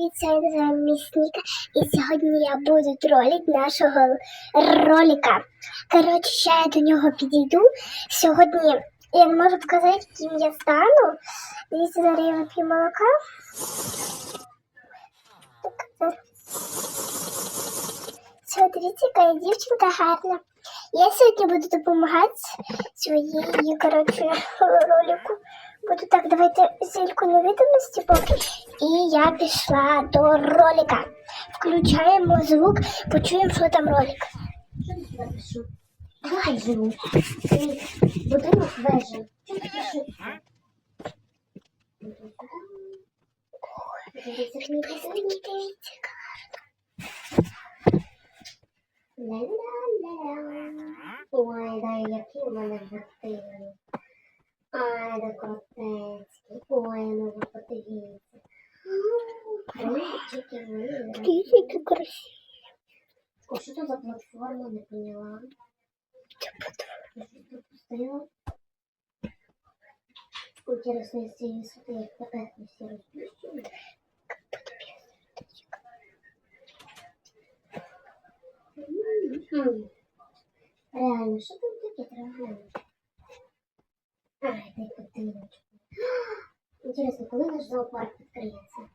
Я називаю Місника, і сьогодні я буду тролити нашого ролика. Коротше, ще я до нього підійду. Сьогодні я не можу показати, ким я стану. Дивіться, зараз я вип'ю молока. Все, дивіться, яка дівчинка гарна. Я сьогодні буду допомагати своїй, коротше, ролику. Буду так, давайте зельку невидимості поки. І я пішла до ролика. Включаємо звук, почуємо, що там ролик. Що ти? Давай живу. Будинок дивіться, яка Ой, да, які у мене гатини. Ай, да крутецькі. Ой, ну ви подивіться. Вили. Дивіться, які красиві. О, що це за платформа, не поняла. Щось пропустила. Интересно, если я высоты я хватает на все. Реально, що там таке треба? Ай, дай подивочку. Интересно, коли наш зоопарк відкриється?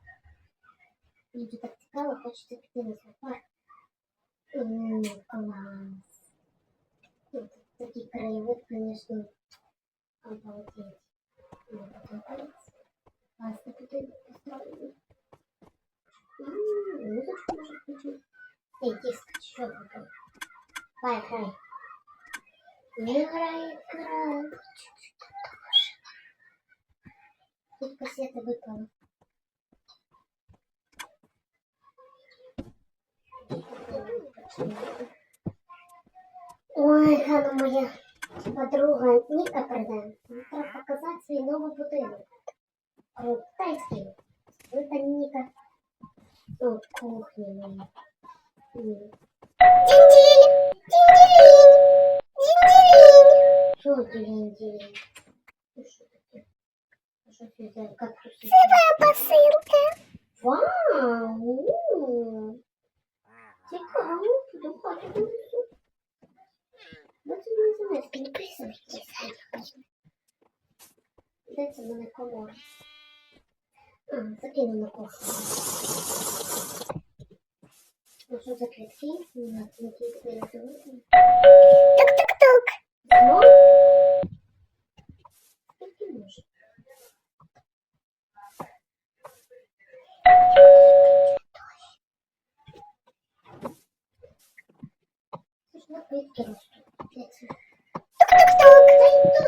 Мені вже так цікаво, хочеться піти на зоопарк. М, Клас. Тут такий краєвид, звісно, обалдеть. Мені подобається. Класно туди построєно. М, Музичку може включити. Ей, тиск, що таке? Хай, хай. Не грає край. Тут кассета випала. Ой, Ганна моя подруга Ніка прийде. Треба показати свій новий будинок. Крутецький. Ви там Ніка. О, кухня моя. М. Дінь-дінь! Дінь-дінь! Дінь-дінь! Що ділень-ділень? Ну що таке? А Що це за кактуси? Це моя посилка. Вау! у. Цікаво, буду хати донесу. Де це мене занести? Підписуйтесь. Де це мене комора? А, закину на кухню. Ну що за квітки? Тук-тук-тук. Тук-тук-тук.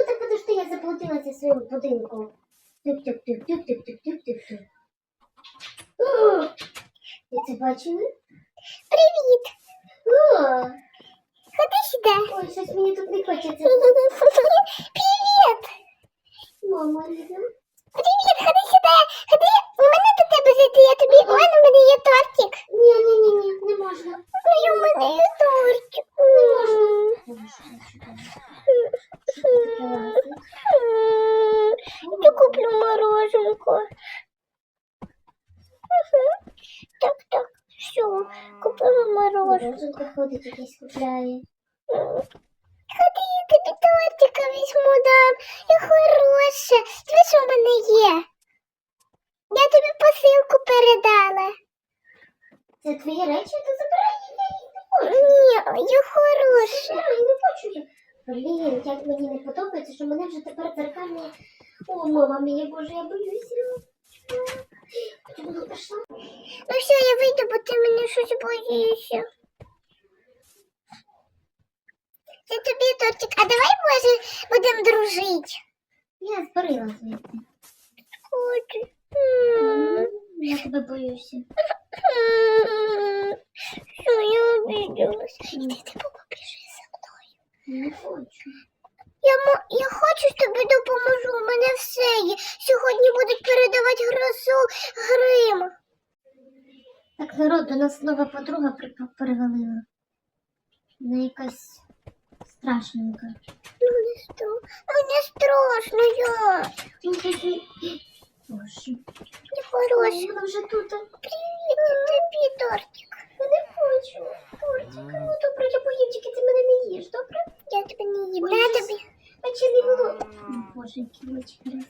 Та подожди, я заплатилася своїм будинком. Тюк-тюк-тюк-тюк-тюк-тюк-тюк. О, Ви це бачили? Привіт. О, Ходи сюди. ой, щось мені тут не хочеться. Привіт. Мама, Ліза. Привіт, ходи сюди. Ходи, у мене до тебе зайти, я тобі, у мене, у мене є тортик. Ні, ні, ні, ні, не можна. Ну, і у мене є тортик. Не можна. Що таке лазить? Я куплю мороженку. Угу. Так, так, Все, купила. Мороженко ходить якийсь купляє. Ходи, я тобі тортика візьму дам. Я хороша. Диви, що в мене є. Я тобі посилку передала. Це твої речі, то забирай я їх не хочу. Ні, я хороша. Я не хочу їх. Блін, як мені не подобається, що мене вже тепер дзеркальні. О, мама мія, боже, я боюся. Ну все, я вийду, бо ти мене щось боїшся. Це тобі тортик, а давай, може, будемо дружити. Я зборила звідти. Хочу. Я тебе боюся. Що я обиделась? Іди ти побіжи за мною. Не хочу. Я, я хочу тобі допоможу, у мене все є. Сьогодні будуть передавати грозу грим. Так, народ, до нас нова подруга при- перевалила. Вона якась страшненька. Ну не стро... ну, не страшно, я. Боже. Я хороша. Вона вже тут. Привіт. тобі тортик. Я не хочу. Тортик. Ну добре, я поїм, тільки ти мене не їш, добре? Я тебе не їм. На тобі. А чи не було? Боже, очі розкішні.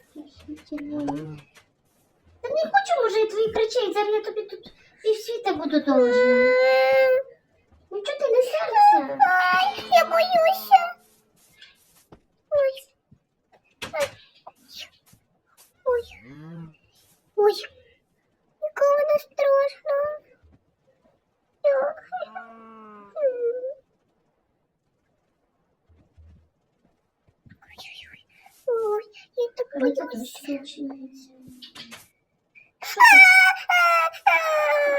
Та не хочу, може, і твоїх речей. Зараз я тобі тут півсвіта буду должна. Ну чого ти не серця? Ай, я боюся. Ой. Ой. Ой. Якого не страшно. Ох. М. Ой-ой-ой. Ой, я так Ой, боюся. тут щось починається. А-а-а.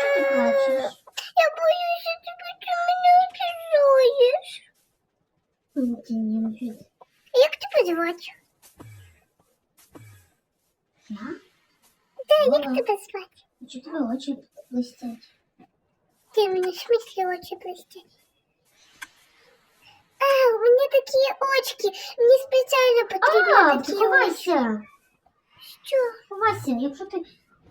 Чого ти плачеш? Я боюся, тебе ти мене обіжуєш. Ну, ти не обід. Як тебе звати? Я? Да, як Мала. тебе звати? Чого тебе очі блистять? Ти мені в смислі очі блистять. Мене такі очки. Мені спеціально потрібні А, такі ти! Що? Ховайся, якщо ти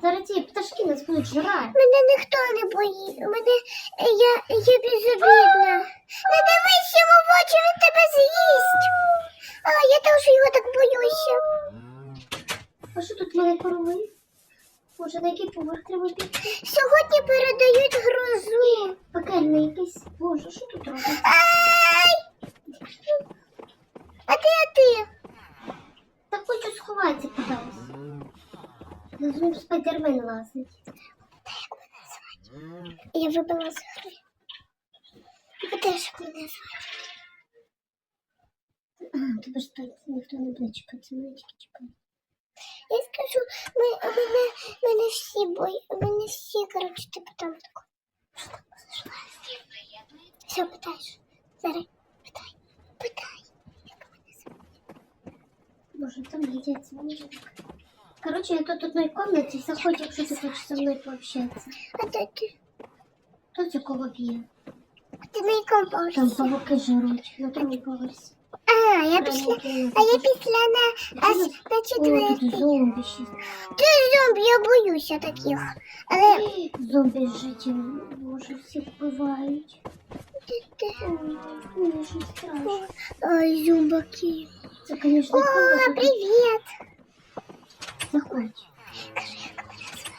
зараз ці пташки нас будуть жрати. Мене ніхто не боїть. Мене я, я безобідна. Не дивись йому в очі, він тебе з'їсть. А, я теж його так боюся. А що тут мене корови? Може, на який поверх треба піти? Сьогодні передають грозу. Пекельне якесь. Боже, що тут робиться? Ай! А де ти? Та хочу сховатися кудись. Розумію, спайдермен лазить. Я вибила з гри. Ви теж як мене звати. А, тебе ж тут ніхто не буде мене тільки чекає. Я скажу, ми, мене, мене всі бої, мене всі, коротше, типу там тако. Все, питаєш. Зараз питай. Як мене звати? Боже, там їдять мужик. Короче, я тут в одной комнате, заходь, якщо ти хочеш со мною пообщатися. А де ти? Хто це кого б'є? Ти якому поверсі? Там павуки жируть на другому поверсі. А, я пішла. А я після на, аж на четвертий. зомбі. Ти зомбі, я боюся таких. Але Зомбі життя, боже, всіх вбивають. ти, ти. Ой, Мені страшно. Ой, зубаки. Це, звісно, О, привіт. Заходь.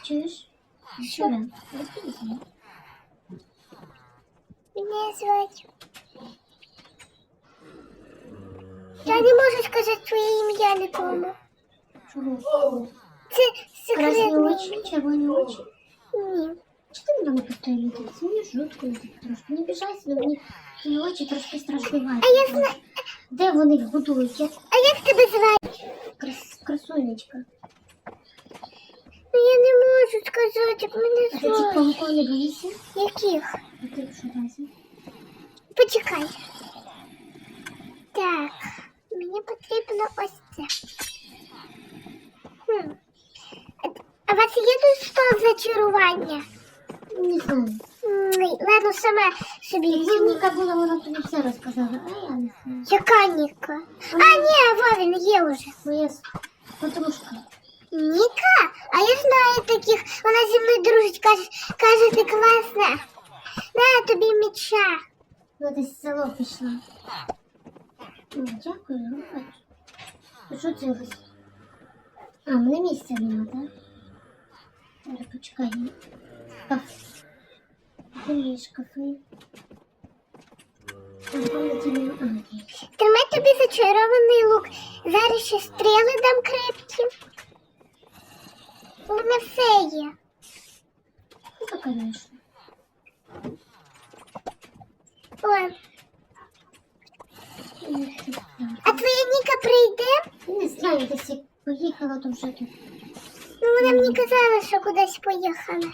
Чуєш? Що? Мене звати. Я не можу сказати своє ім'я нікому. Чого? Це Красні секретне. очі, червоні очі. Ні. Чи ти мене постійно дивишся? Мені жутко так трошки. Не біжайся, але мені твої очі трошки страшнувають. А я знаю. Де вони їх будують? Я А як тебе звати? крас... красунечка. Ну, я не можу сказати, як мене А ти цих звати. павуков не боїшся? Яких? А ти що разі? Почекай. Так, мені потрібно ось це. Хм. А, у вас є тут стол зачарування? Не знаю. М, Ладно, сама собі візьму. Ніка була, вона тобі все розказала, а я не знаю. Яка Ніка? А, ні, Вовін є уже. Моя с- подружка. Ніка? А я знаю таких. Вона зі мною дружить, каже, каже, ти класна. На тобі меча. Вона десь в село пішла. Дякую, бач. А Що це ось? А, мене місця нема, так? Зараз почекай. Шкаф. Де мій шкафи? Є. Тримай тобі зачарований лук. Зараз ще стріли дам крепкі. У мене все є. Ну, конечно. Ой. А твоя Ніка прийде? Не знаю, десь поїхала, то вже тут. Ну, вона мені казала, що кудись поїхала.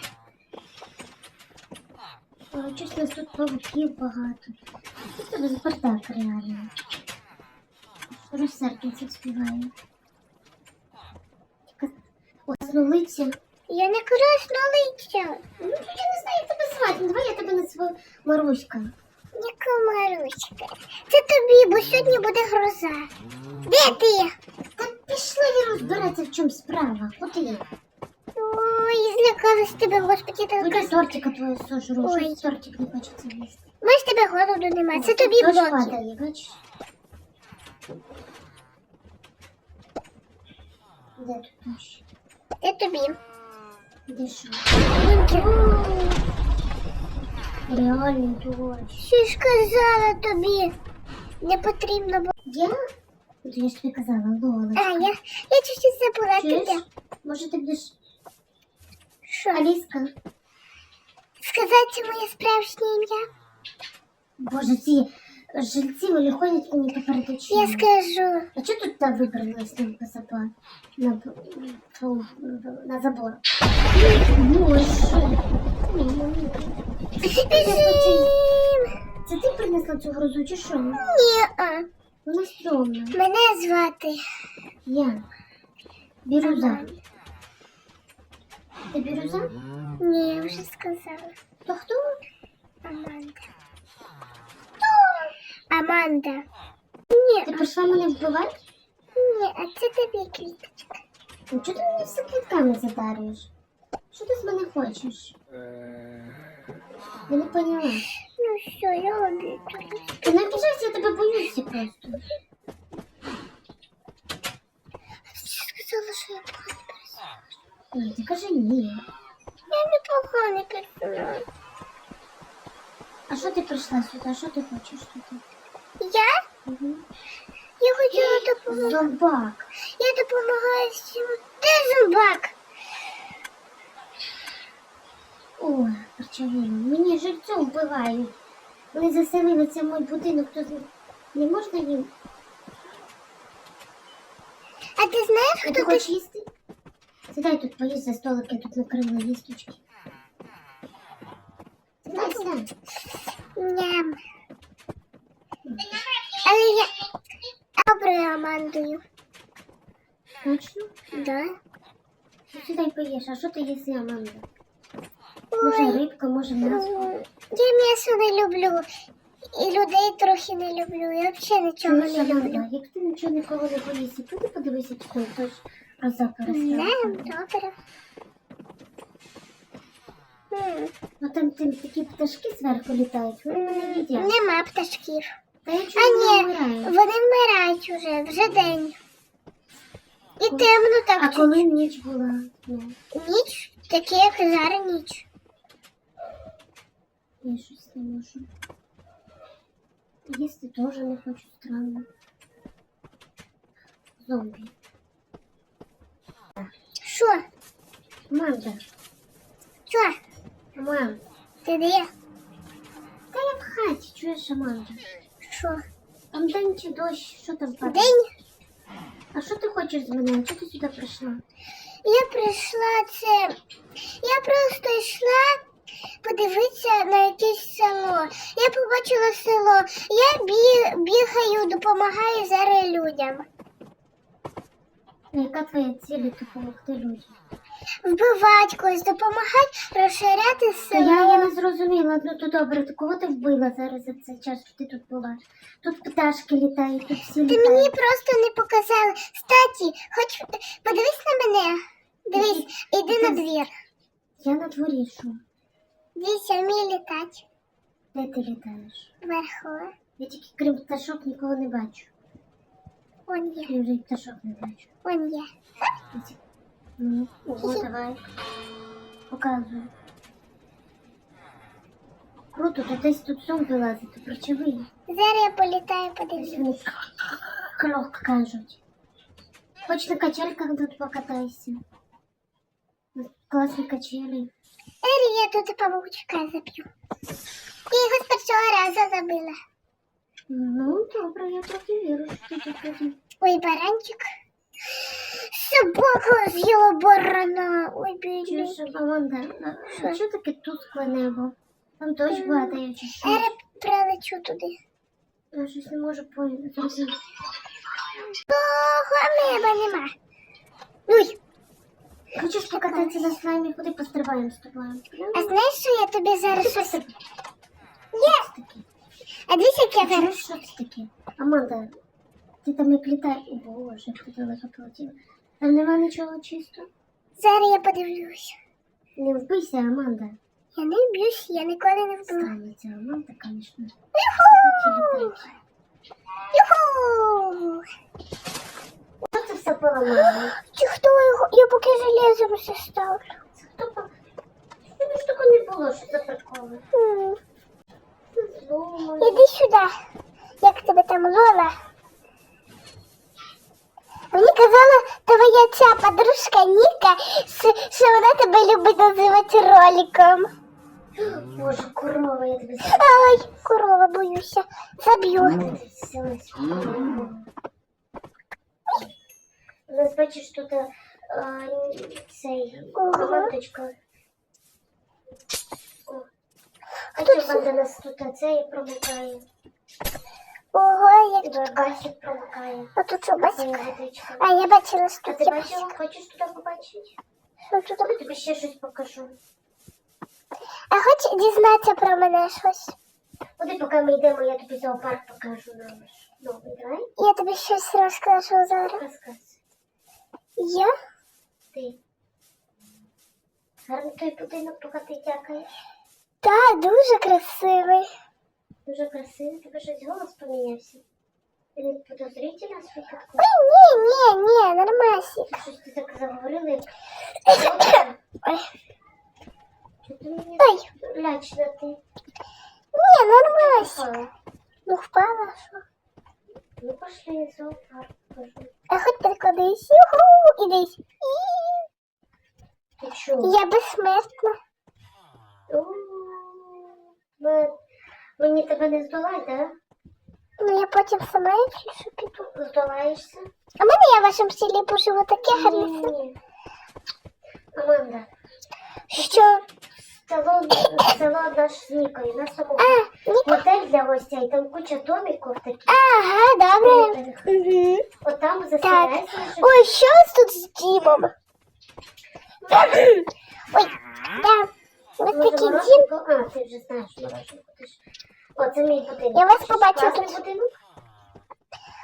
Щось у нас тут павуків багато. Тут тебе бардак реально. Розсердиться співає. Ослолиця. Я не краснолиця. Ну, я не знаю, як тебе звати. Ну, Давай я тебе назву Маруська. Яка Маруська. Це тобі, бо сьогодні буде гроза. Де ти? Та пішли і розбереться, в чому справа. Куди? Ой, Ой, злякалась тебе, господи, Ну, така. я тортика твою сожру, Ой. щось тортик не хочеться їсти. Може тебе голоду нема, це тобі Дощ блоки. падає, бачиш? Де тут дощ? Це тобі. Де що? Вінки. Реальний дощ. Що ж казала тобі? Не потрібно було. Я? Я ж тобі казала, Лола. А, я, я чуть-чуть забула тебе. Може ти будеш Що? Аліска? Сказати моє справжнє ім'я? Боже, ці жильці вони ходять мені поперед очима. Я скажу. А чого тут та вибралась на посапа? На, на забор. Боже. Біжим! Це ти принесла цю грозу чи що? Ні, а. Вона стрьомна. Мене звати. Я. Бірюза. Ти бірюза? Ні, я вже сказала. То хто? Аманда. Аманда. Ні, Ти прийшла мене вбивати? ні, а це тобі квіточка. Ну чого ти мені все квітками задарюєш? Що ти з мене хочеш? Я не поняла. Ну все, я обіду. Ти не обіжайся, я тебе боюся просто. Сказала, що я поганий персонаж. Ні, ти кажи ні. Я не поганий персонаж. А що ти прийшла сюди? Що ти хочеш тут? Я? Угу. Я хотіла допомогти. Зомбак. Я допомагаю всім. Де зубак? О, причавило. Мені жильцю вбивають. Вони заселилися в мій будинок, то не можна їм. А ти знаєш, хто ти хочеш їсти? Сідай тут поїсть за столик, я тут накрила їсточки. Сідай, сідай. Ням. Але я доброю Амандою. Точно? Да? Сідай поїж. А що ти їси, Аманда? Може рибка, може м'ясо? я м'ясо не люблю. І людей трохи не люблю. Я взагалі нічого Чуєш, не люблю. Як ти нічого нікого не боїшся, піди подивися, чи там хтось коза Не, добре. М, Ну там, там такі пташки зверху літають, вони мене їдять. Нема пташків. Та я А чую, ні, вони вмирають. вони вмирають уже, вже день. І темно так. А коли ніч була? Ну, Ніч, таке як зараз ніч. я щось не можу. Їсти теж не хочу странно. Зомбі. Що? Аманда, Що? мам, Ти де? та я в хаті, чуєш, Аманда? Що? Там день чи дощ, що там падає? День? А що ти хочеш з мене? Чого ти сюди прийшла? Я прийшла це. Я просто йшла Подивитися на якесь село. Я побачила село. Я бі... бігаю, допомагаю зараз людям. Ну, Яка твоя ціль допомогти людям? Вбивати когось, допомагати розширяти Та я, я не зрозуміла, ну то добре, то кого ти вбила зараз за цей час, що ти тут була? Тут пташки літають, тут всі Ти літають. мені просто не показала. Статі, хоч подивись на мене. Дивись, іди на двір. Я на дворі що? Дивись, я вмію літати. Де ти літаєш? Вверху. Я тільки крім пташок нікого не бачу. Он є, Я вже й пташок не бачу. он є. Я ті- Ну, ого, давай. Показую. Круто, то десь тут зомби лазить, то причеви. Зараз я політаю, Ось подивлюсь. вони крок кажуть. Хоч на качельках тут покатайся. Класні качелі. Ері, я тут павучка заб'ю. Я його з першого разу забила. Ну, добре, я трохи вірю, що ти тоді. Ой, баранчик. Собака з'їла барана. Ой, бідний. Чуєш, Аманда, а що таке тускле небо? Там дощ падає чи що? Зараз прилечу туди. Я щось не можу поняти. Того неба нема. Ой, Хочеш покататися на слаймі, ходи пострибаємо з тобою. а знаєш, що я тобі зараз щось... Є! А дивись, як я зараз... Що це таке? Аманда, ти там як літаєш. О, Боже, як ти далеко полетіла. Там нема нічого чисто. Зараз я подивлюсь. Не вбийся, Аманда. Я не б'юсь, я ніколи не вбила. Станеться Аманда, звісно. Юху! Юху! Поламало? Чи хто його? Я поки железом все ставлю. Хто по... Тобі ж такого не було, що це приколи. Іди сюди. Як тебе там Лола? Мені казала твоя ця подружка Ніка, що вона тебе любить називати роликом. Боже, корова, я тебе Ай, корова, боюся. Заб'ю. Нас бачиш тут а, цей Ага. А що це? Нас тут цей промикає? Ого, як Тебе басик промикає. А тут що, бачиш? А я бачила, що А тут ти є бачила? бачик. Хочеш туди побачити? Що тут? Я тобі ще щось покажу. А хочеш дізнатися про мене щось? Куди поки ми йдемо, я тобі зоопарк покажу наш новий, давай? Я тобі щось розкажу зараз. Розказ. Я? Ти. Гарний той будинок, поки ти дякаєш. Так, дуже красивий. Дуже красивий, тебе щось голос помінявся. Ти не подозрительна з випадку? Ой, ні, ні, ні, нормасик. Щось ти так заговорила, як... Ой, Чого ти мені ой, лячна ти? ні, нормасик. Впала. Ну, впала, що? Ну, пошли зоопарк, кажу. А хоч прикладись. Юху, ідись. Ти що? Я безсмертна. Ми- Мені тебе не здолать, да? Ну, я потім сама, якщо що піду. Здолаєшся? А мене я в вашому селі поживу таке гарне. село. Аманда, Що? Салон, салон наш з Нікою, на самому готель для гостей, там куча домиків таких. Ага, добре. Угу. От там і Ой, що у вас тут з Дімом? Ой, да. Ось такий дім. А, ти вже знаєш ж... О, це мій будинок. Я вас Що, побачила тут. будинок?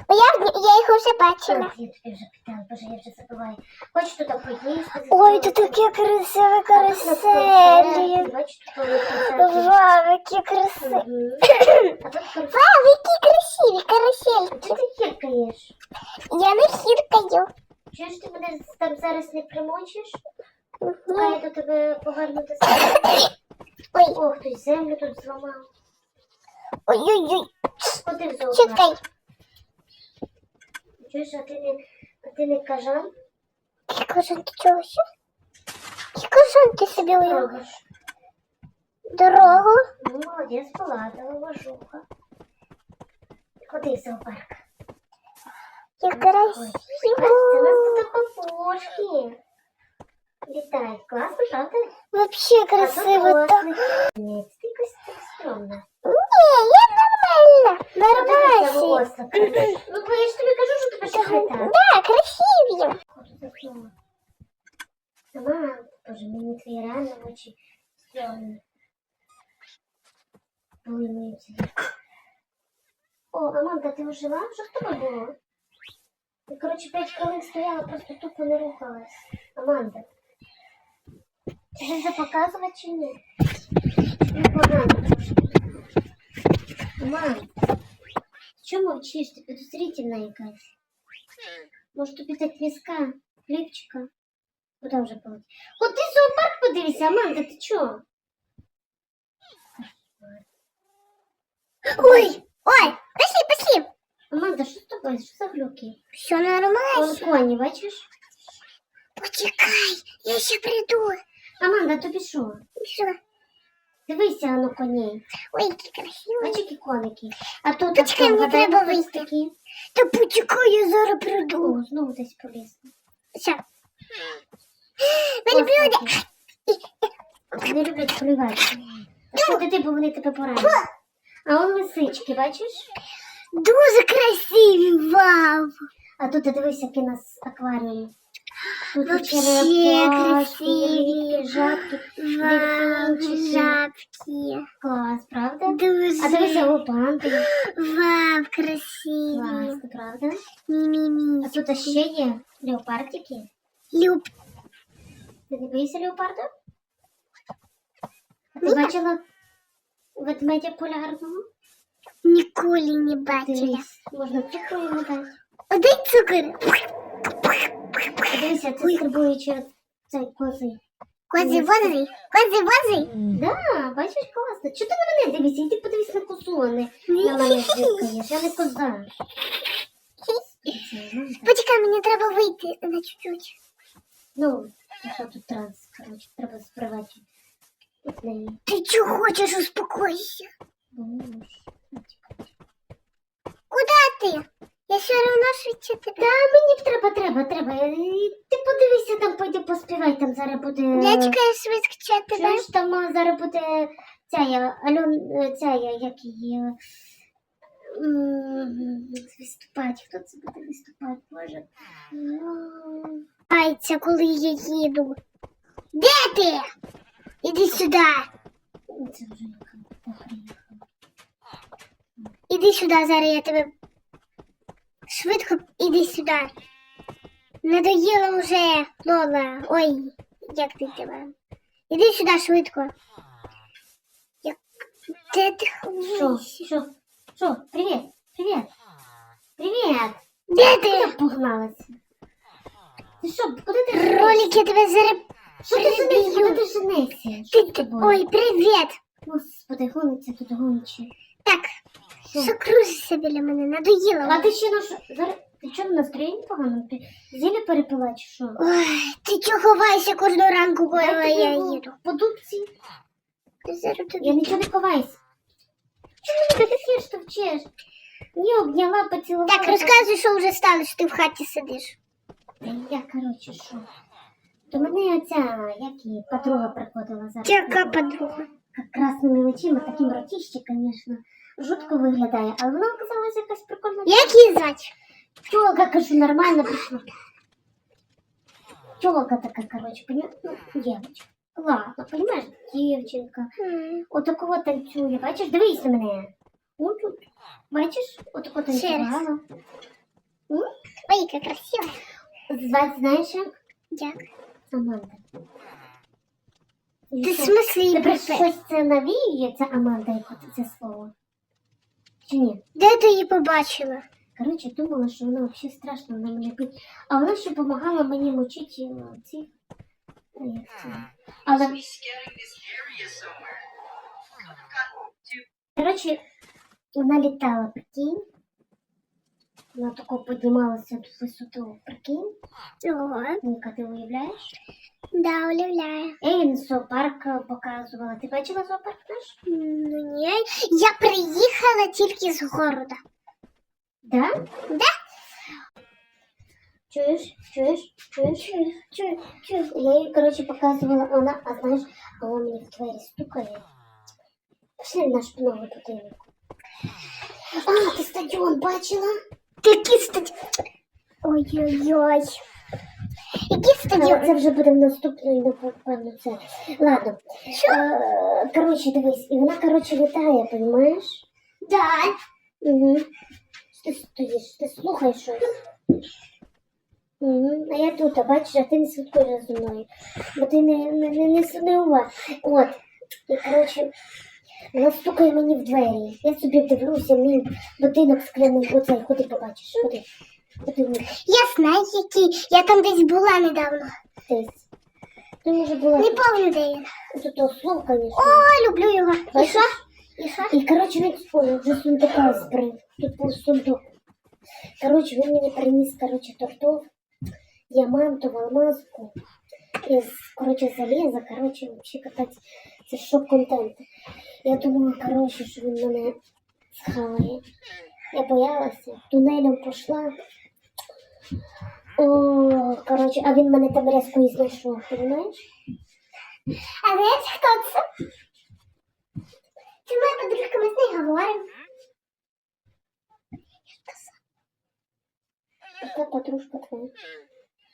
О, Я, в- я їх вже бачила. я тобі вже питала, боже, я вже забуваю. Хочеш туди поїсти? Ой, тут А тут каруселі. Тут які красиві. Тут які красиві карусельки. ти хіркаєш? Я не хіркаю. Чуєш, ти мене там зараз не примочиш? Поки я до тебе поверну до. Ой, Ох, хтось землю тут зламав. ой-ой-ой. Чекай. Чуєш, а ти не, а ти не кажан? Кікожан, ти чого ще? Кікожан, ти собі уявив. Робиш. Дорогу. Ну, молодець, поладила, вожуха. Ходи зоопарк. Як Ой, Це у нас тут папушки. Літають. Класно, правда? Вообще красиво так. Ні, це якось так стрьомно. Ні, я нормально. Нормально. Ну, бо я ж тобі кажу, що тебе ще хитає. Да, красиві. Сама, боже, мені твої реально очі стрьомні. Плинуються. О, Аманда, ти ожила? Що в тебе було? Ти, коротше, п'ять хвилин стояла, просто тупо не рухалась. Аманда. Ти ж це показувати чи ні? Ну, погано трошки. Аманда, що мовчиш? Ти підозрительна якась. Може тобі так міска, хлібчика? Куда вже полетів? От ти в зоопарк подивися, Аманда, ти чого? Ой, ой, пошли, пошли. Аманда, що з тобою? Що за глюки? Все Вон нормально. коні, бачиш? Почекай, я ще прийду. Аманда, тобі що? Що? Дивися на коней. Ой, які красиві. Бачиш, які коники. А тут Почекай, мені треба вийти. такий. Та почекай, я зараз прийду. О, знову десь поліз. Все. Верблюди. Не люблять полювати. А що ти, бо вони тебе поранять? А он лисички, бачиш? Дуже красиві, вау. А тут ти дивись, який у нас акваріум. Тут Вообще красиві. жабки, Вау, жабки. Клас, правда? Дуже. А дивися, лопанти. Вау, красиві. Класно, правда? А Мі-мі-мі. тут ще є леопардики. Люб. Ти не боїшся леопарда? Ти бачила ведмедя полярного? Ніколи не бачила. Дивись, можна цукру йому дати. Одай цукор. Дивися, це стрибуючи цей козий. Козі возий, козі возий. Да, бачиш, класно. Чого ти на мене дивишся? Іди подивись на козу, а не на мене звідкаєш. Я не коза. Почекай, мені треба вийти на чуть-чуть. Ну, що тут транс, коротше, треба неї. Ти чого хочеш успокойся? Куда ти? Я все одно швидше тебе. Та мені треба, треба, треба. Ти подивися там, пойди поспівай, там зараз буде. Я чекаю швидше тебе. Знаєш, там а, зараз буде ця я, Альон, е, ця я, як її. е, м, Виступати, хто це буде виступати, боже. Айця, коли я їду. Де ти? Іди сюди. Це вже яка. Іди сюди, зараз я тебе. Швидко іди сюди. Надоїла вже Лола. Ой, як ти тебе. Іди сюди швидко. Як... Де ти Що? Що? Що? Привіт! Привіт! Привіт! Де Куди ти? погналася? Ти що, куди ти? Ролик, я тебе зараз Що ти женешся? Куди ти женешся? Ти? Ой, привіт. Господи, гониться тут гонче. Так, Що? що кружишся біля мене? Надоїло. А ти ще ну що? Зараз ти чого настроєння погано? Ти зілля перепила чи що? Ой, ти чого ховаєшся кожного ранку, коли Дай тобі я їду? По дубці. Ти зараз тобі- Я нічого не ховаюсь. Чому ти таке штовчеш? Ні, обняла, поцілувала. Так, розказуй, що вже стало, що ти в хаті сидиш. Та Я, коротше, що? До мене оця, як її, подруга приходила зараз. Яка подруга? Красними очима, таким ротіще, звісно, жутко виглядає, але вона оказалась якась прикольна. Як її звати? Тёлка, кажу, нормально пришла. Тёлка такая, короче, понимаешь, ну, девочка. Ладно, понимаешь, дівчинка. М, Отакого танцює. Бачиш, дивись на мене. От тут. Бачиш, отако танцювала. Ой, яка красива. Звать, знаєш як? Як? Аманда. Ти в смислі припе? щось це навіює, це Аманда, яке це слово? Чи ні? Де ти її побачила? Коротше, думала, що вона взагалі страшна, вона мене бить. А вона ще допомагала мені мучити е, ці. Але, коротше, вона літала, прикинь. Вона тако піднімалася в висоту, прикинь. Ого, Ніка, ти уявляєш? Да, уявляю. Їм зоопарк е, показувала. Ти бачила зоопарк наш? Ну ні. Я приїхала тільки з города. Да? Да. Чуєш? Чуєш? Чуєш? Чуєш? Чуєш? Я їй, коротше, показувала, вона, а знаєш, а вона мені в двері стукає. Пішли в наш новий будинок. А, ти стадіон бачила? Такі стадіон. Ой-ой-ой. Який стадіон? це вже буде в наступної, напевно, це. Ладно. Е, Коротше, дивись, і вона, коротше, літає, розумієш? Да. Угу. Ти стоїш, ти слухаєш щось. Угу. А я тут, а бачиш, а ти не слідкуєш за мною. Бо ти не, не, не, не, не ува. От. І, коротше, вона стукає мені в двері. Я собі дивлюся, мій будинок скляний. Оцей, ходи побачиш, ходи. Я знаю, який. Я там десь була недавно. десь. Ти вже була Не пам'ятаю, де він. тут то слово, звісно. О, люблю його. І що? І що? І, коротше, він ой, вже сундука збрив. Тут був сундук. Коротше, він мені приніс, коротше, тортов, діамантову, алмазку. Із, коротше, заліза, коротше, взагалі катать. Це шок-контент. Я думала, коротше, що він мене схаває. Я боялася, тунелем пішла. О, коротше, а він мене там різко і знайшов, розумієш? А знаєш, хто це? Це моя подружка, ми з нею говоримо. Яка подружка твоя?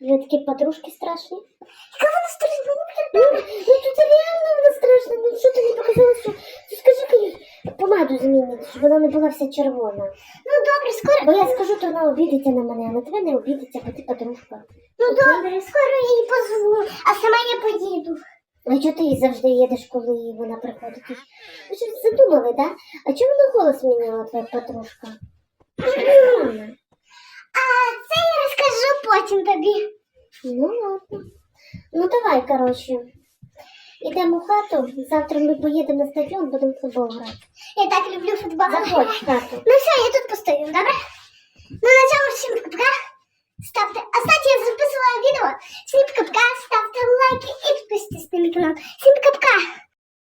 Ви такі подружки страшні? Яка вона страшна, ну, Ну, тут реально вона страшна. Ну що тобі показала, що скажи їй помаду змінити, щоб вона не була вся червона. Скоро. Бо я скажу, то вона обідеться на мене, а на тебе не обідеться, бо ти подружка. Ну добре, скоро я їй позву, а сама я поїду. А чого ти завжди їдеш, коли вона приходить? Ви щось задумали, да? А чому вона голос міняла, твоя подружка? А це я розкажу потім тобі. Ну ладно. Ну давай, коротше. Ідемо в хату, завтра ми поїдемо на стадіон, будемо в футбол грати. Я так люблю футбол. Заходь в хату. Ну все, я тут постою, добре? Ну на цьому всім пока. Ставте. А кстати, я записувала відео. Всім пока, ставте лайки і підписуйтесь на мій канал. Всім пока.